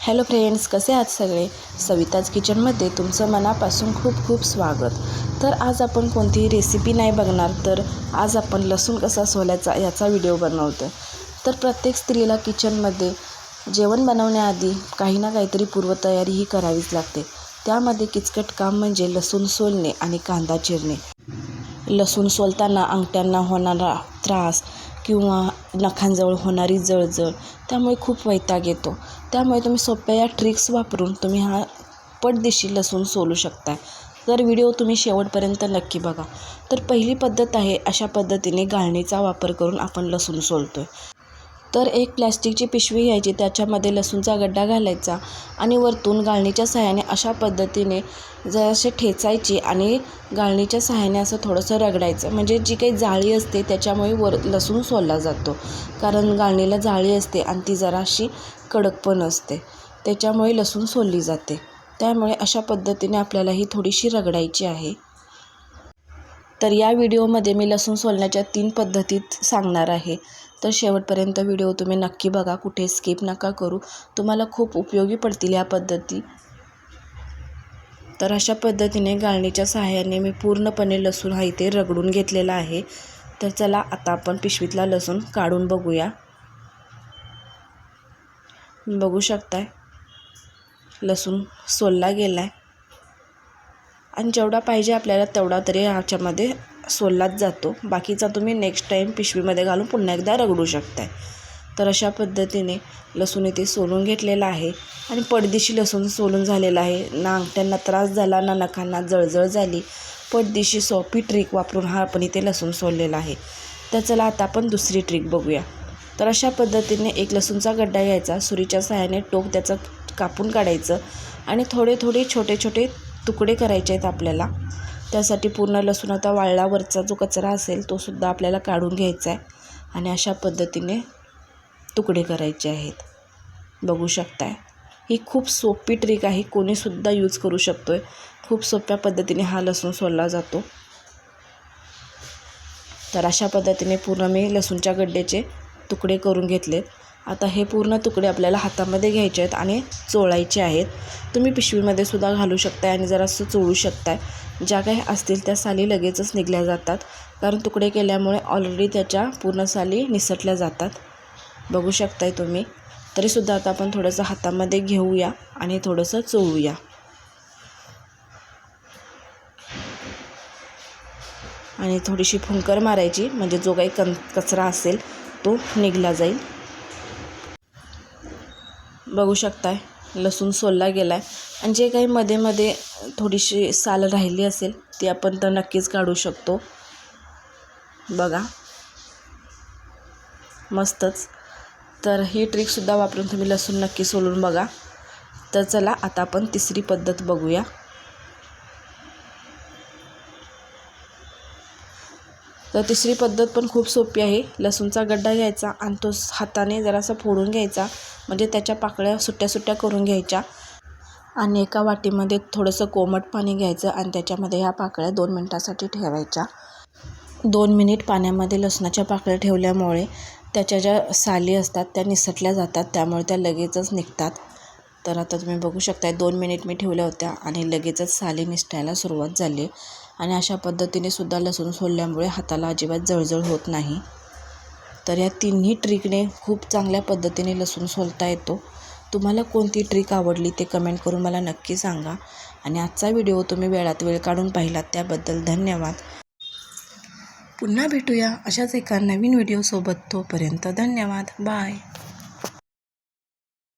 Hello friends कसे आहात सगळे? सविताज किचनमध्ये तुमचं मनापासून खूप खूप स्वागत. तर आज आपण कोणतीही रेसिपी नाही बघणार तर आज आपण लसूण कसा सोलायचा याचा व्हिडिओ बनवतो तर प्रत्येक स्त्रीला किचनमध्ये जेवण बनवण्याआधी काही ना काहीतरी पूर्वतयारी ही करावीच लागते. त्यामध्ये किचकट काम म्हणजे लसूण सोलणे आणि कांदा चिरणे. लसूण सोलताना अंगठ्यांना होणारा त्रास किंवा नखांजवळ होणारी जळजळ त्यामुळे खूप वैताग येतो. त्यामुळे तुम्ही सोप्या या ट्रिक्स वापरून तुम्ही हा पटदिशी लसूण सोलू शकता तर व्हिडिओ तुम्ही शेवटपर्यंत नक्की बघा तर पहिली पद्धत आहे अशा पद्धतीने गाळणीचा वापर करून आपण लसूण सोलतो आहे तर एक प्लॅस्टिकची पिशवी घ्यायची त्याच्यामध्ये लसूणचा गड्डा घालायचा आणि वरतून गाळणीच्या सहाय्याने अशा पद्धतीने जरासे ठेचायची आणि गाळणीच्या सहाय्याने असं थोडंसं रगडायचं. म्हणजे जी काही जाळी असते त्याच्यामुळे वर लसूण सोलला जातो. कारण गाळणीला जाळी असते आणि ती जराशी कडक पण असते. त्याच्यामुळे लसूण सोलली जाते. त्यामुळे अशा पद्धतीने आपल्याला ही थोडीशी रगडायची आहे. तर या व्हिडिओमध्ये मी लसूण सोलण्याच्या तीन पद्धतीत सांगणार आहे. तर शेवटपर्यंत व्हिडिओ तुम्ही नक्की बघा कुठे स्किप नका करू. तुम्हाला खूप उपयोगी पडतील या पद्धती. तर अशा पद्धतीने गाळणीच्या सहाय्याने मी पूर्णपणे लसूण हा इथे रगडून घेतलेला आहे. तर चला आता आपण पिशवीतला लसूण काढून बघूया. बघू शकताय लसूण सोलला गेला आहे आणि जेवढा पाहिजे आपल्याला तेवढा तरी ह्याच्यामध्ये सोललाच जातो. बाकीचा तुम्ही नेक्स्ट टाईम पिशवीमध्ये घालून पुन्हा एकदा रगडू शकताय. तर अशा पद्धतीने लसूण इथे सोलून घेतलेला आहे. आणि पडदिशी लसूण सोलून झालेला आहे. ना अंगठ्यांना त्रास झाला ना नखांना जळजळ झाली. पडदिशी सोपी ट्रिक वापरून हा आपण इथे लसूण सोललेला आहे. तर चला आता आपण दुसरी ट्रिक बघूया. तर अशा पद्धतीने एक लसूणचा गड्डा घ्यायचा. सुरीच्या सहाय्याने टोक त्याचं कापून काढायचं. आणि थोडे थोडे छोटे छोटे तुकडे करायचे आहेत आपल्याला. त्यासाठी पूर्ण लसूण आता वाळल्यावरचा जो कचरा असेल तो सुद्धा आपल्याला काढून घ्यायचा आहे. आणि अशा पद्धतीने तुकडे करायचे आहेत. बघू शकताय. ही खूप सोपी ट्रिक आहे. कोणीसुद्धा यूज करू शकतो आहे खूप सोप्या पद्धतीने हा लसूण सोलला जातो. तर अशा पद्धतीने पूर्ण मी लसूणच्या गड्ड्याचे तुकडे करून घेतलेत. आता हे पूर्ण तुकडे आपल्याला हातामध्ये घ्यायचे आहेत आणि चोळायचे आहेत. तुम्ही पिशवीमध्ये सुद्धा घालू शकताय आणि जरासं चोळू शकताय. ज्या काही असतील त्या साली लगेचच निघल्या जातात. कारण तुकडे केल्यामुळे ऑलरेडी त्याच्या पूर्ण साली निसटल्या जातात. बघू शकताय तुम्ही. तरीसुद्धा आता आपण थोडंसं हातामध्ये घेऊया आणि थोडंसं चोळूया. आणि थोडीशी फुंकर मारायची म्हणजे जो काही कन कचरा असेल तो निघला जाईल. बघू शकताय. लसूण सोलला गेला आहे आणि जे काही मध्ये मध्ये थोडीशी साल राहिली असेल ती आपण तर नक्कीच काढू शकतो. बघा. मस्तच. तर ही ट्रिकसुद्धा वापरून तुम्ही लसूण नक्की सोलून बघा. तर चला आता आपण तिसरी पद्धत बघूया. तर तिसरी पद्धत पण खूप सोपी आहे. लसूणचा गड्डा घ्यायचा आणि तो हाताने जरासा फोडून घ्यायचा. म्हणजे त्याच्या पाकळ्या सुट्ट्या सुट्ट्या करून घ्यायच्या. आणि एका वाटीमध्ये थोडंसं कोमट पाणी घ्यायचं आणि त्याच्यामध्ये ह्या पाकळ्या दोन मिनटासाठी ठेवायच्या. दोन मिनिट पाण्यामध्ये लसणाच्या पाकळ्या ठेवल्यामुळे त्याच्या ज्या साली असतात त्या निसटल्या जातात. त्यामुळे त्या लगेचच निघतात. तर आता तुम्ही बघू शकता दोन मिनिट मी ठेवल्या होत्या आणि लगेचच साली निसटायला सुरुवात झाली. आणि अशा पद्धतीने सुद्धा लसूण सोलल्यामुळे हाताला अजिबात जळजळ होत नाही. तर या तिन्ही ट्रिकने खूप चांगल्या पद्धतीने लसूण सोलता येतो. तुम्हाला कोणती ट्रिक आवडली ते कमेंट करून मला नक्की सांगा. आणि आजचा व्हिडिओ तुम्ही वेळात वेळ काढून पाहिलात त्याबद्दल धन्यवाद. पुन्हा भेटूया अशाच एका नवीन व्हिडिओसोबत तोपर्यंत धन्यवाद. बाय